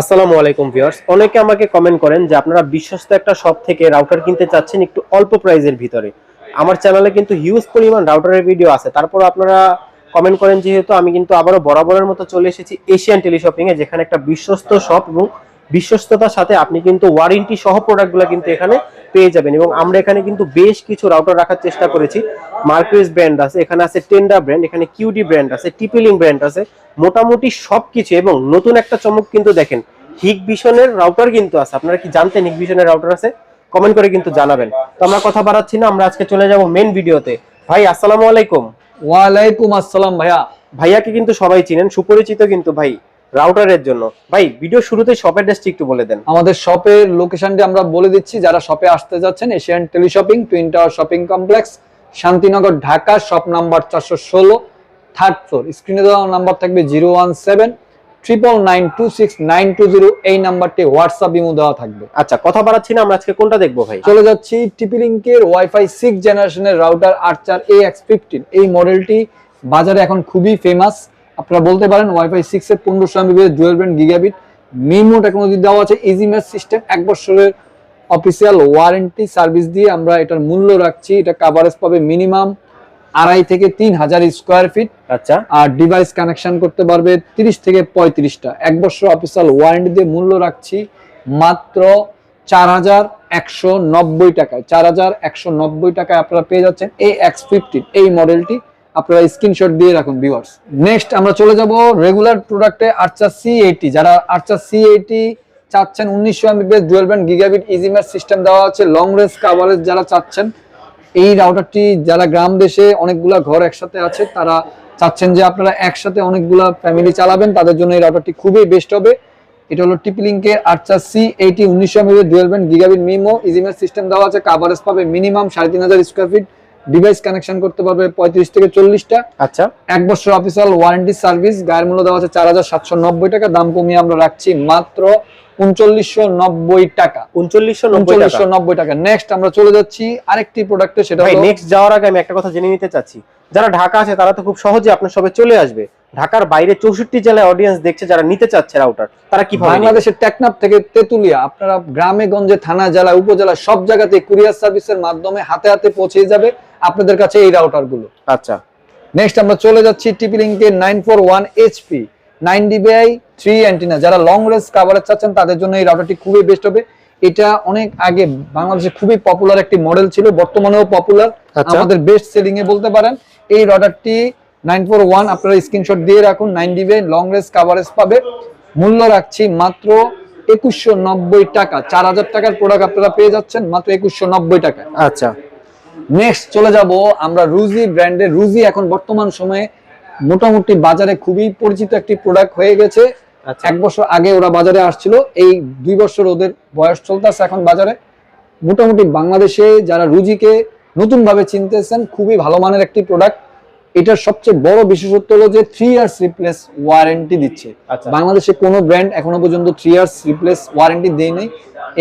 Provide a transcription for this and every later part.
আসসালামু আলাইকুম ভিউয়ার্স। অনেকে আমাকে কমেন্ট করেন যে আপনারা বিশ্বস্ত একটা শপ থেকে রাউটার কিনতে চাচ্ছেন একটু অল্প প্রাইজের ভিতরে। আমার চ্যানেলে কিন্তু হিউজ পরিমাণ রাউটারের ভিডিও আছে। তারপর আপনারা কমেন্ট করেন, যেহেতু আমি কিন্তু আবারও বরাবরের মতো চলে এসেছি এশিয়ান টেলিশপিং এ যেখানে একটা বিশ্বস্ত শপ এবং বিশ্বস্ততার সাথে আপনি কিন্তু ওয়ারেন্টি সহ প্রোডাক্টগুলো কিন্তু এখানে পেয়ে যাবেন। এবং আমরা এখানে কিন্তু বেশ কিছু রাউটার রাখার চেষ্টা করেছি। মার্কুইস ব্র্যান্ড আছে এখানে আছে টেন্ডা ব্র্যান্ড এখানে কিউডি ব্র্যান্ড আছে টিপিলিং ব্র্যান্ড আছে। মোটামুটি সবকিছু এবং নতুন একটা চমক কিন্তু দেখেন হিগ ভিশনের রাউটার কিন্তু আছে। আপনারা কি জানতেন হিগ ভিশনের রাউটার আছে? কমেন্ট করে কিন্তু জানাবেন। তো আমরা কথা বাড়াচ্ছি না আমরা আজকে চলে যাব মেন ভিডিওতে ভাই আসসালামু আলাইকুম। ওয়ালাইকুম আসসালাম ভাইয়া। ভাইয়াকে কিন্তু সবাই চিনেন সুপরিচিত কিন্তু ভাই। রাউটারের জন্য। ভাই ভিডিও শুরুতে শপের ড্রেসটি একটু বলে দেন। আমাদের শপের লোকেশনটি আমরা বলে দিচ্ছি যারা শপে আসতে যাচ্ছেন Asian teleshopping twin tower shopping complex Shantinagar Dhaka shop number চারশো ষোলো থার্ড ফ্লোর স্ক্রিনে দেওয়া নাম্বার থাকবে zero one seven triple nine two six nine two zero এই নাম্বারটি হোয়াটসঅ্যাপ ইমো দেওয়া থাকবে। আচ্ছা কথা বাড়াচ্ছি না আমরা আজকে কোনটা দেখব ভাই? চলে যাচ্ছি টিপি লিঙ্কের ওয়াইফাই সিক্স জেনারেশনের router Archer A X fifteen এই মডেলটি বাজারে এখন খুবই ফেমাস আপনারা বলতে পারেন ওয়াইফাই সিক্স এর পনেরোশো Mbps dual band gigabit MIMO technology দেওয়া আছে ইজি ম্যাচ সিস্টেম এক বছরের অফিসিয়াল ওয়ারেন্টি সার্ভিস দিয়ে আমরা এটার মূল্য রাখছি। এটা কাভারেজ পাবে মিনিমাম আড়াই থেকে তিন হাজার স্কোয়ার ফিট আচ্ছা। আর ডিভাইস কানেকশন করতে পারবে তিরিশ থেকে পঁয়ত্রিশটা। এক বছর অফিসিয়াল ওয়ারেন্টি দিয়ে মূল্য রাখছি মাত্র চার হাজার একশো নব্বই টাকায়। চার হাজার একশো নব্বই টাকায় আপনারা পেয়ে যাচ্ছেন এই এক্স ফিফটিন এই মডেলটি আপনারা স্ক্রিনশট দিয়ে রাখুন ভিউয়ার্স নেক্সট আমরা চলে যাব রেগুলার প্রোডাক্টে আর্চার সি এইটি যারা আর্চার সি এইটি চাচ্ছেন, উনিশশো এমবিপিএস ডুয়েল ব্যান্ড গিগাবিট ইজিমের সিস্টেম দেওয়া আছে লং রেঞ্জ কাভারেজ যারা চাচ্ছেন, এই রাউটারটি যারা গ্রাম দেশে অনেকগুলা ঘর একসাথে আছে, তারা চাচ্ছেন যে আপনারা একসাথে অনেকগুলা ফ্যামিলি চালাবেন, তাদের জন্য এই রাউটারটি খুবই বেস্ট হবে। এটা হলো টিপি লিঙ্কের আটচা সি এইটি উনিশশো এমএর ডুয়েল ব্যান্ড গিগাবিট মিমো ইজিমের সিস্টেম দেওয়া আছে কাভারেজ পাবে মিনিমাম সাড়ে তিন হাজার স্কোয়ার ফিট ডিভাইস কানেকশন করতে পারবে পঁয়ত্রিশ থেকে চল্লিশটা। আচ্ছা। এক বছর অফিসিয়াল ওয়ারেন্টি সার্ভিস গায়ের মূল্য দেওয়া আছে চার হাজার সাতশো নব্বই টাকা দাম কমিয়ে আমরা রাখছি মাত্র উনচল্লিশশো নব্বই টাকা। উনচল্লিশশো নব্বই টাকা। উনচল্লিশশো নব্বই টাকা। নেক্সট আমরা চলে যাচ্ছি আরেকটি প্রোডাক্টে সেটা নেক্সট যাওয়ার আগে আমি একটা কথা জেনে নিতে চাচ্ছি। যারা ঢাকা আছে তারা তো খুব সহজে আপনার সবে চলে আসবে। ঢাকার বাইরে চৌষট্টি জেলায় অডিয়েন্স দেখছে যারা নিতে চাচ্ছে রাউটার তারা কি বাংলাদেশের টেকনাফ থেকে তেতুলিয়া আপনারা গ্রামে গঞ্জে থানা জেলা উপজেলা সব জায়গাতে কুরিয়ার সার্ভিসের মাধ্যমে হাতে হাতে পৌঁছে যাবে আপনাদের কাছে এই রাউটারগুলো। আচ্ছা। নেক্সট আমরা চলে যাচ্ছি টিপি লিঙ্কের nine four one HP nine DBI three antenna যারা লং রেঞ্জ কাভারেজ চাচ্ছেন তাদের জন্য এই রাউটারটি খুবই বেস্ট হবে। এটা অনেক আগে বাংলাদেশে খুবই পপুলার একটি মডেল ছিল বর্তমানেও পপুলার আচ্ছা। আমাদের বেস্ট সেলিং এ বলতে পারেন এই রাউটারটি নাইন ফোর ওয়ান আপনারা স্ক্রিনশট দিয়ে রাখুন nine dBi long range coverage পাবে। মূল্য রাখছি মাত্র একুশশো নব্বই টাকা চার হাজার টাকার প্রোডাক্ট আপনারা পেয়ে যাচ্ছেন মাত্র একুশশো নব্বই টাকায়। আচ্ছা। নেক্সট চলে যাব আমরা রুজি ব্র্যান্ডের রুজি এখন বর্তমান সময়ে মোটামুটি বাজারে খুবই পরিচিত একটি প্রোডাক্ট হয়ে গেছে। এক বছর আগে ওরা বাজারে আসছিল এই দুই বছর ওদের বয়স চলতেছে এখন বাজারে। মোটামুটি বাংলাদেশে যারা রুজিকে নতুন ভাবে চিনতেছেন খুবই ভালো মানের একটি প্রোডাক্ট এটার সবচেয়ে বড় বিশেষত্ব হলো যে থ্রি ইয়ার্স রিপ্লেস ওয়ারেন্টি দিচ্ছে। আচ্ছা। বাংলাদেশে কোনো ব্র্যান্ড এখনও পর্যন্ত থ্রি ইয়ার্স রিপ্লেস ওয়ারেন্টি দেয় নাই।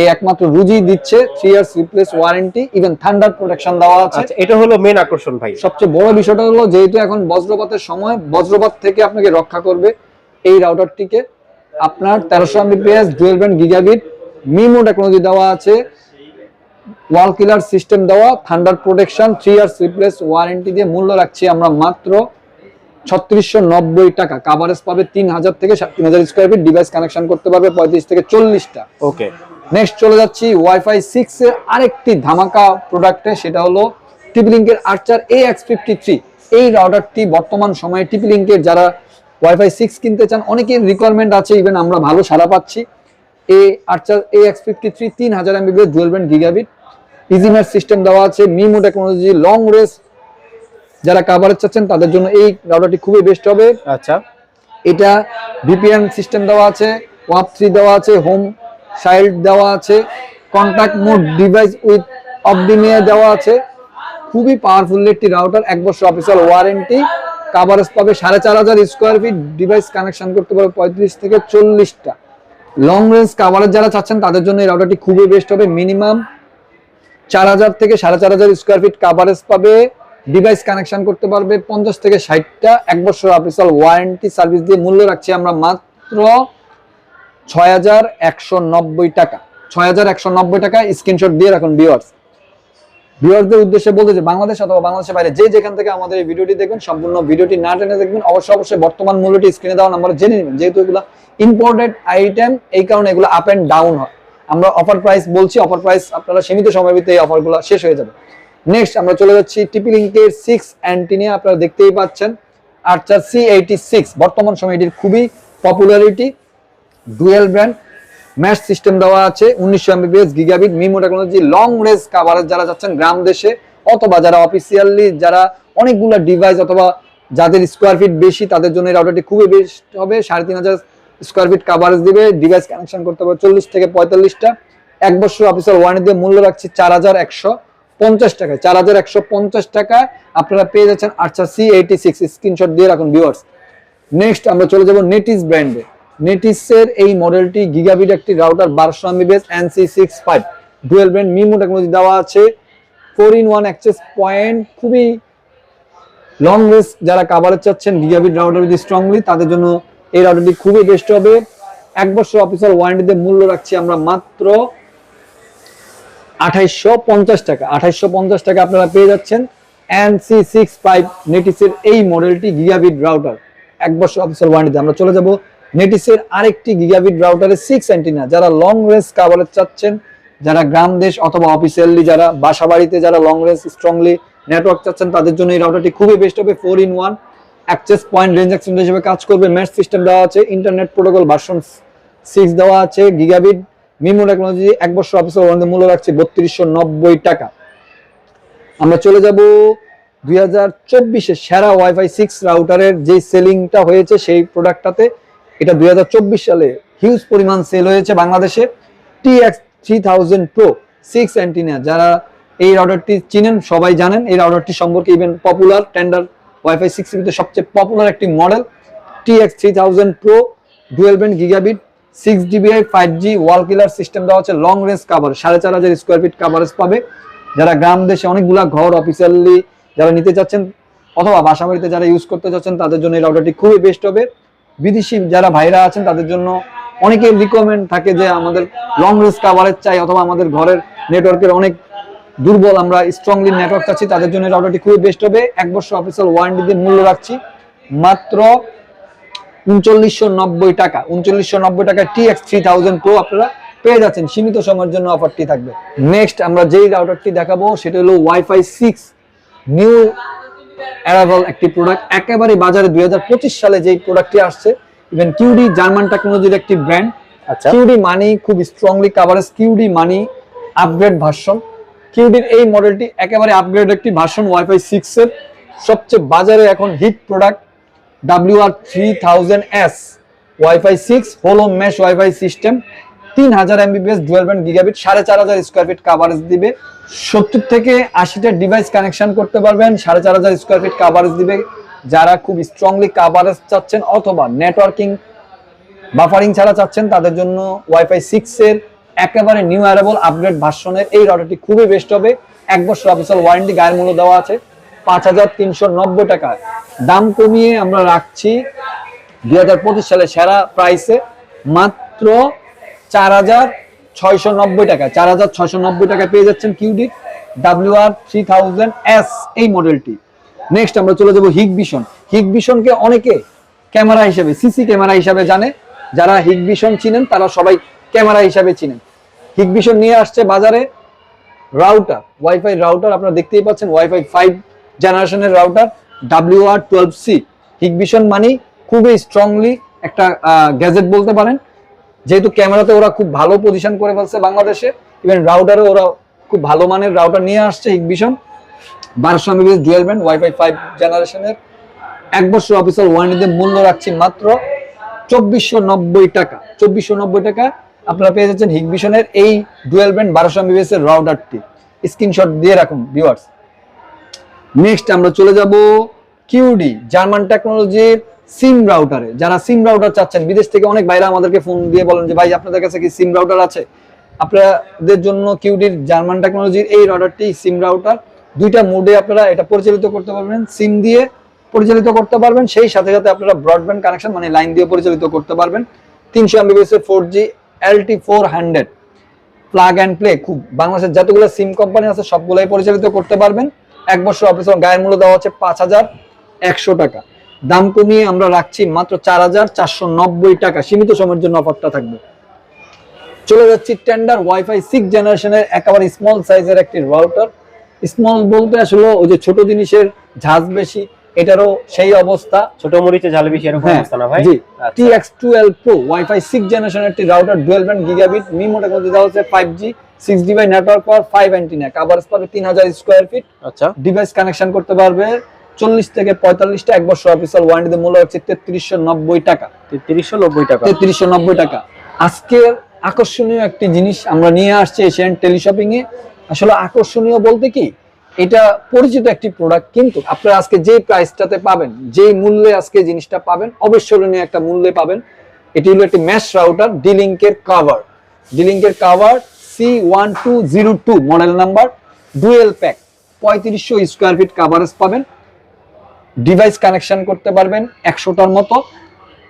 এই একমাত্র রুজি দিচ্ছে three years replace warranty even thunder protection দেওয়া আছে। আচ্ছা এটা হলো মেন আকর্ষণ ভাই। সবচেয়ে বড় বিষয়টা হলো যেহেতু এখন বজ্রপাতের সময় বজ্রপাত থেকে আপনাকে রক্ষা করবে। এই রাউটারটিকে আপনার তেরোশো Mbps dual band gigabit MIMO technology দেওয়া আছে ওয়াল কিলার সিস্টেম দেওয়া thunder protection three years replace warranty দিয়ে মূল্য রাখছি আমরা মাত্র ছত্রিশশো নব্বই টাকা। কাভারেজ পাবে তিন হাজার থেকে তিন হাজার স্কোয়ার ফিট ডিভাইস কানেকশন করতে পারবে পঁয়ত্রিশ থেকে চল্লিশটা। ওকে নেক্সট চলে যাচ্ছি ওয়াইফাই সিক্স এর আরেকটি ধামাকা প্রোডাক্টে সেটা হলো টিপি লিঙ্কের Archer A X fifty three এই রাউটারটি বর্তমান সময়ে টিপি লিঙ্কের যারা ওয়াইফাই সিক্স কিনতে চান অনেকের রিকোয়ারমেন্ট আছে ইভেন আমরা ভালো সারা পাচ্ছি। এ Archer A X fifty three তিন হাজার এমবিবিএস ডুয়েল ব্যান্ড গিগাবিট ইজিমের সিস্টেম দেওয়া আছে মিমো টেকনোলজি লং রেস যারা কাভারেজ চাচ্ছেন তাদের জন্য এই রাউটারটি খুবই বেস্ট হবে। আচ্ছা। এটা ভিপিএন সিস্টেম দেওয়া আছে ওয়াপ থ্রি দেওয়া আছে হোম সাইল্ড দেওয়া আছে। কন্ট্যাক্ট মোড ডিভাইস উইথ অবডিমিয়া দেওয়া আছে। খুবই পাওয়ারফুল একটি রাউটার এক বছর অফিসিয়াল ওয়ারেন্টি কাভারেজ পাবে সাড়ে চার হাজার স্কোয়ার ফিট ডিভাইস কানেকশন করতে পারবে পঁয়ত্রিশ থেকে চল্লিশটা। লং রেঞ্জ কাভারেজ যারা চাচ্ছেন, তাদের জন্য এই রাউটারটি খুবই বেস্ট হবে। মিনিমাম চার হাজার থেকে সাড়ে চার হাজার স্কোয়ার ফিট কাভারেজ পাবে। ডিভাইস কানেকশন করতে পারবে পঞ্চাশ থেকে ষাটটা। এক বছর অফিসিয়াল ওয়ারেন্টি সার্ভিস দিয়ে মূল্য রাখছি আমরা মাত্র ছয় হাজার একশো নব্বই টাকা। ছয় হাজার একশো নব্বই টাকা স্ক্রিনশট দিয়ে রাখুন ভিউয়ার্স ভিউয়ারদের উদ্দেশ্যে বলতে যে বাংলাদেশ অথবা বাংলাদেশের বাইরে যে যেখান থেকে আমাদের এই ভিডিওটি দেখবেন, সম্পূর্ণ ভিডিওটি না টেনে দেখবেন, অবশ্যই অবশ্যই বর্তমান মূল্যটি স্ক্রিনে দেওয়া নাম্বারে জেনে নেবেন। যেহেতু এগুলো ইম্পোর্টেড আইটেম এই কারণে এগুলো আপ এন্ড ডাউন হয়। আমরা অফার প্রাইস বলছি অফার প্রাইস আপনারা সীমিত সময়ের ভিতরে এই অফারগুলো শেষ হয়ে যাবে। নেক্সট আমরা চলে যাচ্ছি টিপি লিঙ্কের সিক্স অ্যান্টিনিয়া আপনারা দেখতেই পাচ্ছেন। আর্চার সি এইটি সিক্স বর্তমান সময়ে এটির খুবই popularity dual brand mesh system দেওয়া আছে, উনিশশো Mbps gigabit MIMO technology long range coverage যারা যাচ্ছেন গ্রাম দেশে অথবা যারা অফিসিয়ালি যারা অনেকগুলো ডিভাইস অথবা যাদের স্কোয়ার ফিট বেশি, তাদের জন্য এই রাউটারটি খুবই বেস্ট হবে। সাড়ে তিন হাজার স্কোয়ার ফিট কাভারেজ দিবে ডিভাইস কানেকশন করতে পারবে চল্লিশ থেকে পঁয়তাল্লিশটা। এক বছর অফিসিয়াল ওয়ারেন্টি দিয়ে মূল্য রাখছি চার হাজার একশো পঞ্চাশ টাকায়। চার হাজার একশো পঞ্চাশ টাকায় আপনারা পেয়ে যাচ্ছেন আচ্ছা সি এইটি সিক্স স্ক্রিনশট দিয়ে রাখুন ভিউয়ার্স নেক্সট আমরা চলে যাব নেটিস ব্র্যান্ডে নেটিসের এই মডেলটি গিগাবিট একটি রাউটার বারোশো Mbps AC six five dual band MIMO technology দেওয়া আছে। Four in one access point খুবই লং রেঞ্জ যারা কাভারেজ চাচ্ছেন গিগাবিট রাউটার যদি স্ট্রংলি তাদের জন্য এই রাউটারটি খুবই বেস্ট হবে। এক বছর অফিসার ওয়ারেন্টিতে মূল্য রাখছি আমরা মাত্র আঠাইশশো পঞ্চাশ টাকা। আঠাইশশো পঞ্চাশ টাকা আপনারা পেয়ে যাচ্ছেন এনসি সিক্স ফাইভ নেটিসের এই মডেলটি গিগাবিট রাউটার এক বছর অফিসার ওয়ারেন্টিতে আমরা চলে যাব। নেটিসের আরেকটি গিগাবিট রাউটারের সিক্স অ্যান্টিনা যারা লং রেঞ্জ কাভারেজ চাচ্ছেন, যারা গ্রাম দেশ অথবা অফিসিয়ালি যারা বাসা বাড়িতে যারা লং রেঞ্জ স্ট্রংলি নেটওয়ার্ক চাচ্ছেন, তাদের জন্য এই রাউটারটি খুবই বেস্ট হবে four in one access point range extender হিসেবে কাজ করবে। ম্যাচ সিস্টেম দেওয়া আছে ইন্টারনেট প্রোটোকল ভার্সন সিক্স দেওয়া আছে গিগাবিট মিমো টেকনোলজি এক বছর অফিসের ওয়ারেন্টি মূল্য রাখছে বত্রিশশো নব্বই টাকা। আমরা চলে যাব দুই হাজার চব্বিশে সেরা ওয়াইফাই সিক্স রাউটারের যে সেলিংটা হয়েছে, সেই প্রোডাক্টটাতে এটা দুই হাজার চব্বিশ সালে হিউজ পরিমাণ সেল হয়েছে বাংলাদেশে। T X three thousand pro six antenna যারা এই রাউটারটি চিনেন, সবাই জানেন, এই রাউটারটি সম্পর্কে even popular Tenda WiFi six ভিতরে সবচেয়ে পপুলার একটি model T X three thousand pro dual gigabit six dBi five G wall killer system দেওয়া হচ্ছে লং রেঞ্জ কাভার সাড়ে চার হাজার স্কোয়ার ফিট কাভারেজ পাবে। যারা গ্রাম দেশে অনেকগুলা ঘর অফিসিয়ালি যারা নিতে চাচ্ছেন, অথবা বাসা বাড়িতে যারা ইউজ করতে চাচ্ছেন, তাদের জন্য এই রাউটারটি খুবই বেস্ট হবে। বিদেশি যারা ভাইরা আছেন, তাদের জন্য অনেকের রিকমেন্ড থাকে যে আমাদের লং রেঞ্জ কাভারেজ চাই অথবা আমাদের ঘরের নেটওয়ার্কের অনেক দুর্বল আমরা স্ট্রংলি নেটওয়ার্ক চাচ্ছি, তাদের জন্য রাউটারটি খুবই বেস্ট হবে। এক বছর অফিসিয়াল ওয়ারেন্টি দিয়ে মূল্য রাখছি মাত্র উনচল্লিশশো নব্বই টাকা। উনচল্লিশশো নব্বই টাকা T X three thousand pro আপনারা পেয়ে যাচ্ছেন। সীমিত সময়ের জন্য অফারটি থাকবে। নেক্সট আমরা যেই রাউটারটি দেখাবো, সেটা হলো ওয়াইফাই সিক্স নিউ অ্যারাভেল একটি প্রোডাক্ট একেবারে বাজারে দুই সালে যেই প্রোডাক্টটি আসছে ইভেন কিউডি জার্মান টেকনোলজির একটি ব্র্যান্ড আচ্ছা। কিউডি মানি খুব স্ট্রংলি কাভারেজ কিউডি মানি আপগ্রেড ভার্সন কিউডির এই মডেলটি একেবারে আপগ্রেড একটি ভার্সন ওয়াইফাই সিক্স এর সবচেয়ে বাজারে এখন hit product W R three thousand S WiFi six হোলো মেশ ওয়াইফাই সিস্টেম তিন হাজার এমবিপিএস ডুয়েল ব্যান্ড গিগাবিট সাড়ে চার হাজার স্কোয়ার ফিট কাভারেজ দিবে। সত্তর থেকে আশিটা ডিভাইস কানেকশন করতে পারবেন, সাড়ে চার হাজার স্কোয়ার ফিট কাভারেজ দিবে। যারা খুব স্ট্রংলি কাভারেজ চাচ্ছেন অথবা নেটওয়ার্কিং বাফারিং ছাড়া চাচ্ছেন, তাদের জন্য ওয়াইফাই সিক্স এর একেবারে নিউ অ্যারেবল আপগ্রেড ভার্সনের এই রাউটারটি খুবই বেস্ট হবে। এক বছর অফিসিয়াল ওয়ারেন্টি গায়ের মূল্য দেওয়া আছে, পাঁচ হাজার তিনশো নব্বই টাকা দাম কমিয়ে আমরা রাখছি দুই হাজার পঁচিশ সালে সেরা প্রাইসে মাত্র চার হাজার ছয়শো নব্বই টাকা, চার হাজার ছয়শো নব্বই টাকা পেয়ে যাচ্ছেন Cudy W R three thousand S এই মডেলটি নেক্সট আমরা চলে যাব হিগ ভিশন হিগ ভিশনকে অনেকে ক্যামেরা হিসেবে সিসি ক্যামেরা হিসাবে জানে। যারা হিগ ভিশন চিনেন, তারা সবাই ক্যামেরা হিসাবে চিনেন। হিগ ভিশন নিয়ে আসছে বাজারে রাউটার ওয়াইফাই রাউটার আপনারা দেখতেই পাচ্ছেন ওয়াইফাই ফাইভ জেনারেশনের router W R twelve C Hikvision মানি খুবই স্ট্রংলি একটা গ্যাজেট বলতে পারেন। যেহেতু ক্যামেরাতে ওরা খুব ভালো পজিশন করে ফেলছে বাংলাদেশে ইভেন রাউটারে ওরা খুব ভালো মানের রাউটার নিয়ে আসছে হিগভিশন বারোশো Mbps dual band WiFi five জেনারেশনের এক বছর অফিসার ওয়ারেন্টিতে মূল্য রাখছি মাত্র চব্বিশশো নব্বই টাকা। চব্বিশশো নব্বই টাকা আপনারা পেয়ে যাচ্ছেন হিগভিশনের এই ডুয়েল ব্যান্ড বারোশো এমবিএস এর রাউটারটি স্ক্রিনশট দিয়ে রাখুন ভিউয়ার্স নেক্সট আমরা চলে যাব কিউডি জার্মান টেকনোলজির সিম রাউটারে। যারা সিম রাউটার চাচ্ছেন, বিদেশ থেকে অনেক বাইরে আমাদেরকে ফোন দিয়ে বলেন যে, ভাই, আপনাদের কাছে কি সিম রাউটার আছে? আপনাদের জন্য কিউডির জার্মান টেকনোলজির এই রাউটারটি সিম রাউটার। দুইটা মোডে আপনারা এটা পরিচালিত করতে পারবেন। সিম দিয়ে পরিচালিত করতে পারবেন। সেই সাথে সাথে আপনারা ব্রডব্যান্ড কানেকশন মানে লাইন দিয়ে পরিচালিত করতে পারবেন। তিনশো এমবিপিএস এর four G LTE four hundred plug and play খুব বাংলাদেশের যতগুলো সিম কোম্পানি আছে, সবগুলাই পরিচালিত করতে পারবেন। এক বছর অফিস গায়ের মূল্য দেওয়া হচ্ছে পাঁচ হাজার একশো টাকা। দাম কমিয়ে আমরা রাখছি মাত্র চার হাজার চারশো নব্বই টাকা। সীমিত সময়ের জন্য অফারটা থাকবে। চলে যাচ্ছি টেন্ডার ওয়াইফাই সিক্স জেনারেশনের একেবারে স্মল সাইজের একটি রাউটার স্মল বলতে আসলে ওই যে ছোট জিনিসের ঝাঁজ বেশি এটারও সেই অবস্থা। ছোট মরিচে ঝাল বেশি এরকম হ্যাঁ অবস্থা না ভাই? জি। আচ্ছা। TX twelve pro WiFi six জেনারেশনের একটি রাউটার ডুয়েল ব্যান্ড গিগাবিট মি মোটা মধ্যে দেওয়া হচ্ছে five G six dBi network power five antenna coverage পাবে তিন হাজার স্কোয়ার ফিট আচ্ছা। ডিভাইস কানেকশন করতে পারবে। চল্লিশ থেকে পঁয়তাল্লিশটা এক বছর অফিসিয়াল ওয়ারেন্টিতে মূল্য হচ্ছে তেত্রিশশো নব্বই টাকা। তিরিশশো নব্বই টাকা। তেত্রিশশো নব্বই টাকা। আজকের আকর্ষণীয় একটি জিনিস আমরা নিয়ে আসছি এশিয়ান টেলিশপিং এ। আসলে আকর্ষণীয় বলতে কি এটা পরিচিত একটি প্রোডাক্ট কিন্তু আপনারা আজকে যে প্রাইসটাতে পাবেন যে মূল্যে আজকে জিনিসটা পাবেন অবিস্মরণীয় একটা মূল্যে পাবেন। এটি হলো একটি ম্যাশ রাউটার ডিলিঙ্কের cover ডিলিঙ্কের Covr C one two zero two model number dual pack পঁয়ত্রিশশো স্কোয়ার ফিট কাভারেজ পাবেন। ডিভাইস কানেকশন করতে পারবেন একশোটার মতো।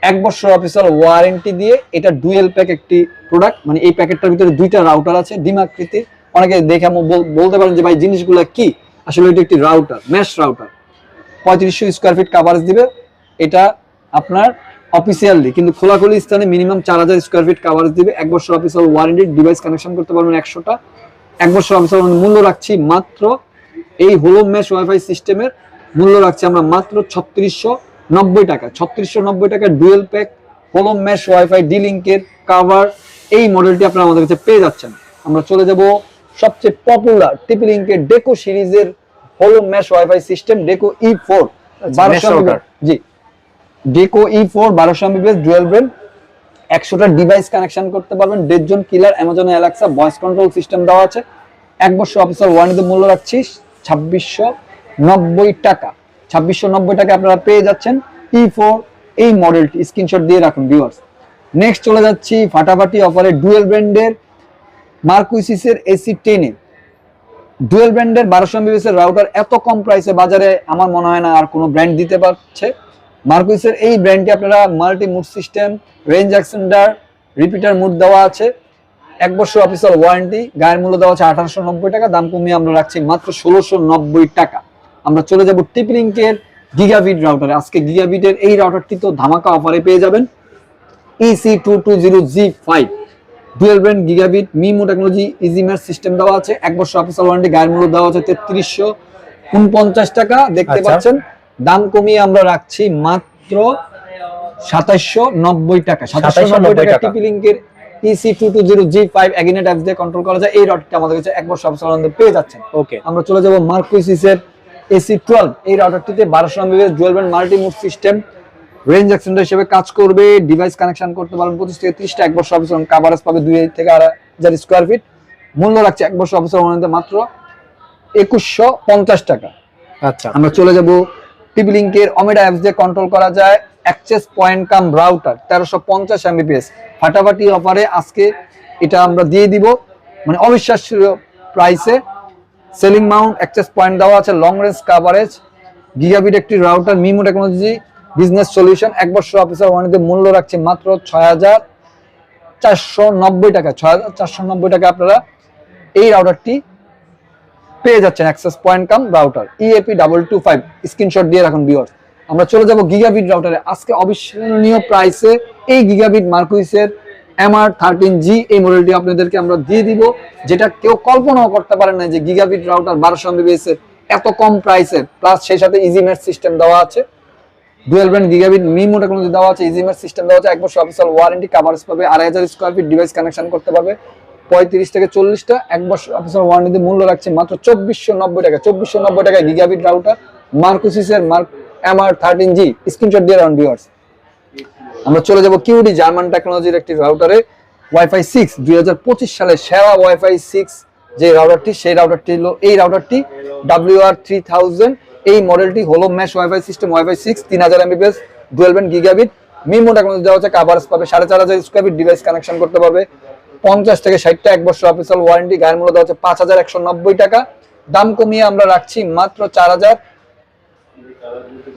এক বছর অফিসার ওয়ারেন্টি দিয়ে এটা ডুয়েল প্যাক একটি প্রোডাক্ট মানে এই প্যাকেটটার ভিতরে দুইটা রাউটার আছে ডিমাকৃতির অনেকে দেখে বলতে পারেন যে ভাই জিনিসগুলো কি? আসলে এটা একটি রাউটার ম্যাশ রাউটার পঁয়ত্রিশশো স্কোয়ার ফিট কাভারেজ দিবে। এটা আপনার অফিসিয়ালি কিন্তু খোলাখুলি স্থানে মিনিমাম চার হাজার স্কোয়ার ফিট কাভারেজ দিবে। এক বছর অফিসিয়াল ওয়ারেন্টি ডিভাইস কানেকশন করতে পারবেন একশোটা। এক বছর অফিসার মূল্য রাখছি মাত্র এই হোলো মেশ ওয়াইফাই সিস্টেমের মূল্য রাখছি আমরা মাত্র ছত্রিশশো নব্বই টাকা। ছত্রিশশো নব্বই টাকা ডুয়েল প্যাক হোলো মেশ ওয়াইফাই ডি লিঙ্কের কাভার এই মডেলটি আপনারা আমাদের কাছে পেয়ে যাচ্ছেন। আমরা চলে যাব সবচেয়ে পপুলার টিপি লিঙ্কের ডেকো সিরিজের whole mesh WiFi system Deco E four বারোশো জি। ডেকো ই ফোর বারোশো এমবিপিএস ডুয়েল ব্রেন একশোটা ডিভাইস কানেকশন করতে পারবেন। দেড় জন killer Amazon Alexa voice control system দেওয়া আছে। এক বছর অফিসার ওয়ারেন্টিতে মূল্য রাখছি ছাব্বিশশো নব্বই টাকা। ছাব্বিশশো নব্বই টাকা আপনারা পেয়ে যাচ্ছেন ই ফোর এই মডেলটি স্ক্রিনশট দিয়ে রাখুন ভিউয়ার্স নেক্সট চলে যাচ্ছি, ফাটাফাটি অফারে ডুয়েল ব্র্যান্ডের মার্কুইসিসের এসি টেনে ডুয়েল ব্র্যান্ডের বারোশো এমবিএস এর রাউটার এত কম প্রাইসে বাজারে, আমার মনে হয় না আর কোনো ব্র্যান্ড দিতে পারছে। মার্কুইসের এই ব্র্যান্ডটি আপনারা multi mode system range extender repeater mode দেওয়া আছে। এক বছর অফিসিয়াল ওয়ারেন্টি গায়ের মূল্য দেওয়া আছে আঠারোশো নব্বই টাকা, দাম কমিয়ে আমরা রাখছি মাত্র ষোলোশো নব্বই টাকা। আমরা চলে যাব টিপলিঙ্কের গিগাবিট রাউটারে আজকে গিগাবিটের এই রাউটারটি তো ধামাকা অফারে পেয়ে যাবেন। EC two two zero G five dual brand gigabit MIMO technology ইজিম্যার system দেওয়া আছে। এক বছর অফিসিয়াল ওয়ারেন্টি গায়ের মূল্য দেওয়া আছে তেত্রিশশো উনপঞ্চাশ টাকা। দেখতে আচ্ছা। পাচ্ছেন দাম কমিয়ে আমরা রাখছি মাত্র সাতাশশো নব্বই টাকা। সাতাশশো নব্বই টাকা। টিপি লিঙ্কের EC two two zero G five Aginet apps দিয়ে কন্ট্রোল করা যায়। এই রডটা আমাদের কাছে এক বছর অফিসিয়াল ওয়ারেন্টি পেয়ে যাচ্ছেন। ওকে আমরা চলে যাব মার্কুইসিসের এসি টুয়েলভ এই রাউটারটিতে বারোশো Mbps dual band multi mode system range extender হিসেবে কাজ করবে ডিভাইস কানেকশন করতে পারবেন পঁচিশ থেকে ত্রিশটা এক বছর অফিস কাভারেজ পাবে দুই হাজার থেকে আড়াই হাজার স্কোয়ার ফিট মূল্য রাখছে এক বছর অফিসের মধ্যে মাত্র একুশশো পঞ্চাশ টাকা। আচ্ছা। আমরা চলে যাব টিভি লিঙ্কের অমেডা অ্যাপস দিয়ে কন্ট্রোল করা যায়। অ্যাক্সেস পয়েন্ট কাম রাউটার তেরোশো পঞ্চাশ এমবিপিএস ফাটাফাটি অফারে আজকে এটা আমরা দিয়ে দিব। মানে অবিশ্বাস্য প্রাইসে সেলিং মাউন্ট অ্যাক্সেস পয়েন্ট দেওয়া আছে লং রেঞ্জ কাভারেজ গিগাবিট একটি router MIMO technology business solution এক বছর অফিসার ওয়ানিতে মূল্য রাখছে মাত্র ছয় হাজার চারশো নব্বই টাকা। ছয় হাজার চারশো নব্বই টাকা আপনারা এই রাউটারটি পেয়ে যাচ্ছেন access point cum router EAP double two five screenshot দিয়ে রাখুন বিওর আমরা চলে যাব গিগাবিট রাউটারে আজকে অবিস্মরণীয় প্রাইসে এই গিগাবিট মার্কুইসের এমআর থার্টিন জি এই মডেলটি আপনাদেরকে আমরা দিয়ে দিব, যেটা কেউ কল্পনাও করতে পারে না যে গিগাবিট রাউটার বারোশো এমবিবিএস এর এত কম প্রাইসে প্লাস সেই সাথে ইজিমেট সিস্টেম দেওয়া আছে। ডুয়েল ব্র্যান্ড গিগাবিট দেওয়া আছে সিস্টেম দেওয়া আছে এক বছর ওয়ারেন্টি কাভারেজ পাবে, আড়াই হাজার স্কোয়ার ফিট ডিভাইস কানেকশন করতে পারবে। পঁয়ত্রিশ থেকে চল্লিশটা এক বছর অফিসিয়াল ওয়ারেন্টি মূল্য রাখছে মাত্র চব্বিশশো নব্বই টাকা, চব্বিশশো নব্বই টাকায় গিগাবিট রাউটার মার্কুসিসের mark MR thirteen G screenshot দিয়ে রাউন্ড আমরা চলে যাব কিউডি জার্মান টেকনোলজির একটি রাউটারে ওয়াইফাই সিক্স দুই হাজার পঁচিশ সালে সেরা ওয়াইফাই সিক্স যে রাউটারটি সেই রাউটারটি হলো, এই রাউটারটি ডাব্লিউ আর থ্রি থাউজেন্ড এই মডেলটি হলো mesh WiFi system WiFi six তিন হাজার Mbps dual band gigabit MIMO technology দেওয়া হচ্ছে কাভারেজ পাবে, সাড়ে চার হাজার স্কোয়ার ফিট ডিভাইস কানেকশন করতে পারবে, পঞ্চাশ থেকে ষাটটা এক বছর অফিসিয়াল ওয়ারেন্টি গায়ের মূল্য দেওয়া হচ্ছে পাঁচ হাজার একশো নব্বই টাকা, দাম কমিয়ে আমরা রাখছি মাত্র চার হাজার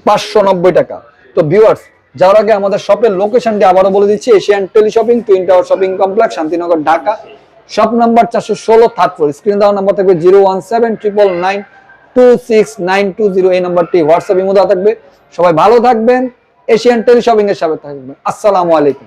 পাঁচশো নব্বই টাকা। তো ভিউয়ার্স যাওয়ার আগে আমাদের শপের লোকেশনটি আবারও বলে দিচ্ছি Asian teleshopping twin tower shopping complex Shantinagar, Dhaka. Shop number চারশো ষোলো থার্ড ফ্লোর স্ক্রিন দেওয়ার নাম্বার থাকবে zero one seven triple nine two six nine two zero. এই নাম্বারটি হোয়াটসঅ্যাপ ইমো দেওয়া থাকবে। সবাই ভালো থাকবেন। এশিয়ান টেলি শপিং এর সাথে থাকবেন। আসসালামু আলাইকুম।